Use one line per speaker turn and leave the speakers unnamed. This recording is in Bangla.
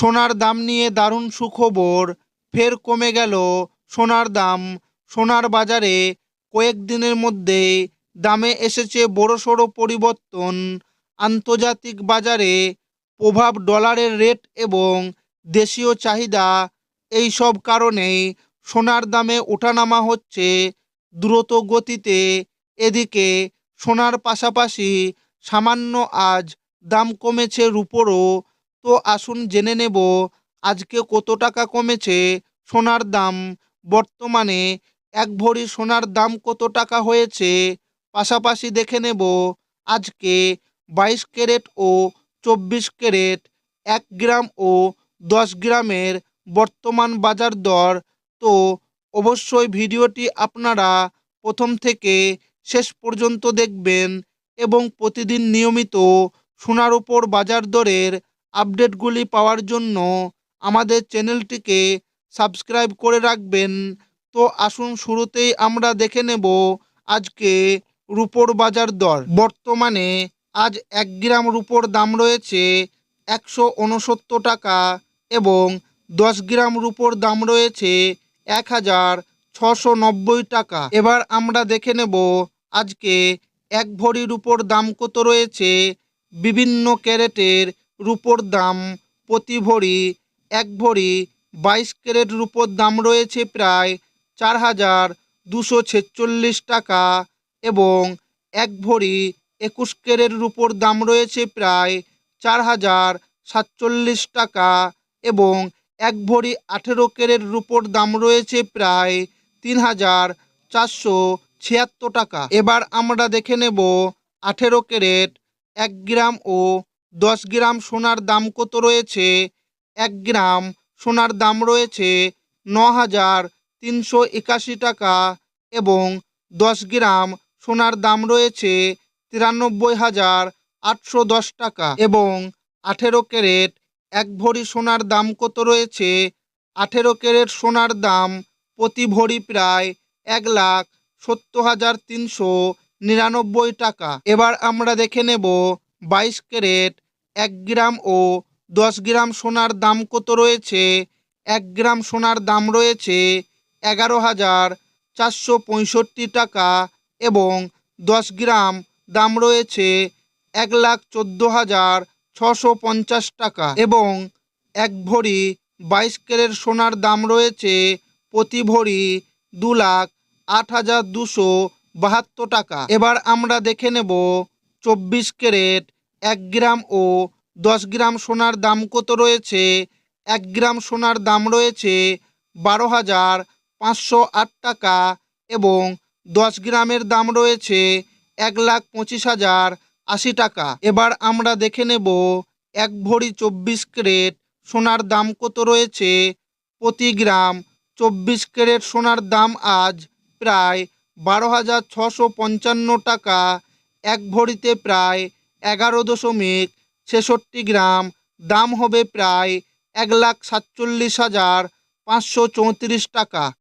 সোনার দাম নিয়ে দারুণ সুখবর, ফের কমে গেল সোনার দাম। সোনার বাজারে কয়েকদিনের মধ্যে দামে এসেছে বড়সড় পরিবর্তন। আন্তর্জাতিক বাজারে প্রভাব ডলারের রেট এবং দেশীয় চাহিদা, এই সব কারণেই সোনার দামে ওঠানামা হচ্ছে দ্রুত গতিতে। এদিকে সোনার পাশাপাশি সামান্য আজ দাম কমেছে রুপোরও তো আসুন জেনে নেব, আজকে কত টাকা কমেছে সোনার দাম? বর্তমানে এক ভরি সোনার দাম কত টাকা হয়েছে? পাশাপাশি দেখে নেব, আজকে বাইশ ক্যারেট ও চব্বিশ ক্যারেট, এক গ্রাম ও দশ গ্রামের বর্তমান বাজার দর। তো অবশ্যই ভিডিওটি আপনারা প্রথম থেকে শেষ পর্যন্ত দেখবেন এবং প্রতিদিন নিয়মিত সোনার উপর বাজার দরের আপডেটগুলি পাওয়ার জন্য আমাদের চ্যানেলটিকে সাবস্ক্রাইব করে রাখবেন। তো আসুন শুরুতেই আমরা দেখে নেব আজকে রুপোর বাজার দর। বর্তমানে আজ এক গ্রাম রুপোর দাম রয়েছে একশো উনসত্তর টাকা এবং দশ গ্রাম রুপোর দাম রয়েছে এক হাজার ছশো নব্বই টাকা। এবার আমরা দেখে নেব আজকে এক ভরি রুপোর দাম কত রয়েছে। বিভিন্ন ক্যারেটের রুপোর দাম প্রতি ভরি এক ভরি বাইশ ক্যারেট রুপোর দাম রয়েছে প্রায় চার হাজার দুশো ছেচল্লিশ টাকা এবং এক ভরি একুশ ক্যারেট রুপোর দাম রয়েছে প্রায় চার হাজার সাতচল্লিশ টাকা এবং এক ভরি আঠেরো ক্যারেট রুপোর দাম রয়েছে প্রায় তিন হাজার চারশো ছিয়াত্তর টাকা। এবার আমরা দেখে নেব আঠেরো ক্যারেট এক গ্রাম ও দশ গ্রাম সোনার দাম কত রয়েছে? এক গ্রাম সোনার দাম রয়েছে ন হাজার তিনশো একাশি টাকা এবং দশ গ্রাম সোনার দাম রয়েছে তিরানব্বই হাজার আটশো দশ টাকা এবং আঠেরো ক্যারেট এক ভরি সোনার দাম কত রয়েছে? আঠেরো ক্যারেট সোনার দাম প্রতি ভরি প্রায় এক লাখ সত্তর হাজার তিনশো নিরানব্বই টাকা। এবার আমরা দেখে নেব বাইশ ক্যারেট এক গ্রাম ও দশ গ্রাম সোনার দাম কত রয়েছে? এক গ্রাম সোনার দাম রয়েছে এগারো হাজার চারশো পঁয়ষট্টি টাকা এবং দশ গ্রাম দাম রয়েছে এক লাখ চোদ্দ হাজার ছশো পঞ্চাশ টাকা এবং এক ভরি বাইশ ক্যারেট সোনার দাম রয়েছে প্রতি ভরি দু লাখ আট হাজার দুশো বাহাত্তর টাকা। এবার আমরা দেখে নেব চব্বিশ ক্যারেট এক গ্রাম ও দশ গ্রাম সোনার দাম কত রয়েছে? এক গ্রাম সোনার দাম রয়েছে বারো হাজার পাঁচশো আট টাকা এবং দশ গ্রামের দাম রয়েছে এক লাখ পঁচিশ হাজার আশি টাকা। এবার আমরা দেখে নেব এক ভরি চব্বিশ ক্যারেট সোনার দাম কত রয়েছে। প্রতি গ্রাম চব্বিশ ক্যারেট সোনার দাম আজ প্রায় বারো হাজার ছশো পঞ্চান্ন টাকা। এক ভরিতে প্রায় এগারো দশমিক ছেষট্টি গ্রাম দাম হবে প্রায় এক লাখ সাতচল্লিশ হাজার পাঁচশো চৌত্রিশ টাকা।